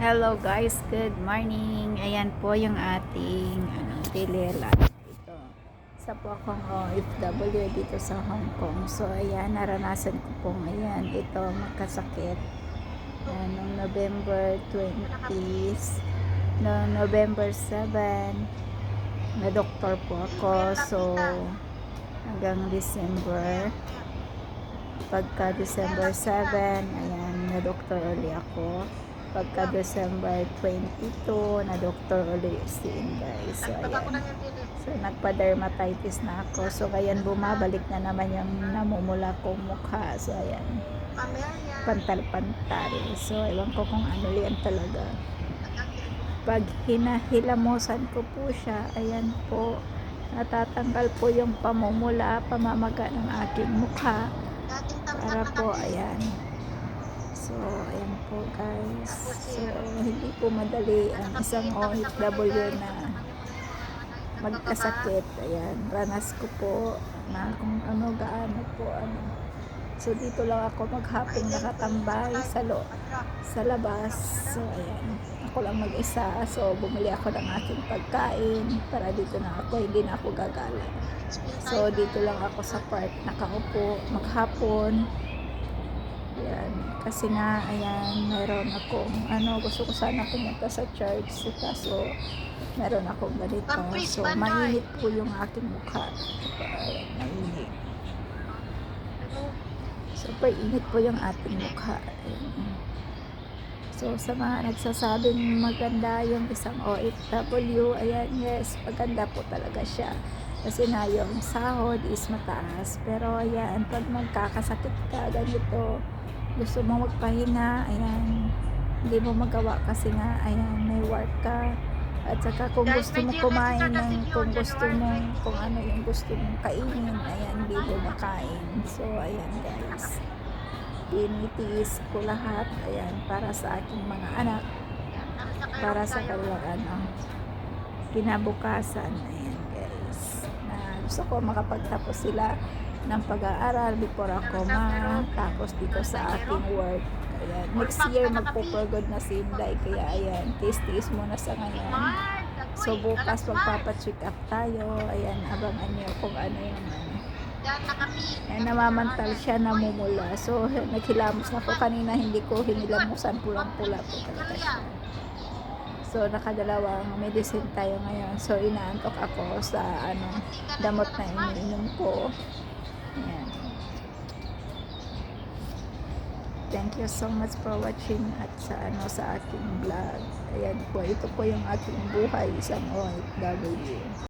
Hello guys, good morning. Ayan po yung ating ano, daily life. Ito. Sa po akong OFW dito sa Hong Kong. So ayan, naranasan ko po ngayon ito magkasakit. Noong November 20s, no November 7, na doktor po ako. So hanggang December pagka December 7, ayan, na doktor uli ako. Pagka December 22, na uli si Inday. So, ayan. So, nagpa-dermatitis na ako. So, ngayon bumabalik na naman yung namumula kong mukha. So, ayan. Pantal-pantal. So, ewan ko kung ano yan talaga. Pag hinahilamusan ko po siya, ayan po, natatanggal po yung pamumula, pamamaga ng aking mukha para po ayan so ayan po guys. So hindi po madali ang isang OFW na magkasakit. Ayan ranas ko po na kung ano gaano po ano. So dito lang ako maghapon nakatambay sa lo sa labas. So ayan ako lang mag-isa. So bumili ako ng aking pagkain para dito na ako hindi na ako gagala. So, dito lang ako sa park nakaupo, maghapon. Yan. Kasi nga, ayan, meron akong, ano, gusto ko sana pumunta sa church. Kaso, meron akong ganito. So, mainit po yung aking mukha. Ayan, mainit. Super init po yung ating mukha. Ayan. So, sa mga nagsasabing maganda yung isang OFW, ayan, yes, maganda po talaga siya. Kasi na yung sahod is mataas. Pero, ayan, pag magkakasakit ka, ganito, gusto mo magpahinga, ayan, hindi mo magawa kasi nga, ayan, may work ka. At saka kung gusto mo kumain ng, kung gusto mo, kung ano yung gusto mong kainin, ayan, hindi mo makain. So, ayan guys tinitiis ko lahat ayan para sa aking mga anak para sa kanilang ano kinabukasan ayan guys. Na gusto ko makapagtapos sila ng pag-aaral before ako matapos dito sa aking work. Ayan next year magpo-forgod na si Inday kaya ayan tiis-tiis muna sa ngayon. So bukas magpapacheck up tayo. Ayan abangan nyo kung ano yung ano eh, namamantal siya, namumula. So, naghilamos na ko kanina, hindi ko hinilamusan, pulang-pula po talaga siya. So, nakadalawang medicine tayo ngayon. So, inaantok ako sa, ano, damot na iniinom ko. Ayan. Thank you so much for watching at sa, ano, sa aking vlog. Ayan po, ito po yung aking buhay, isang OFW.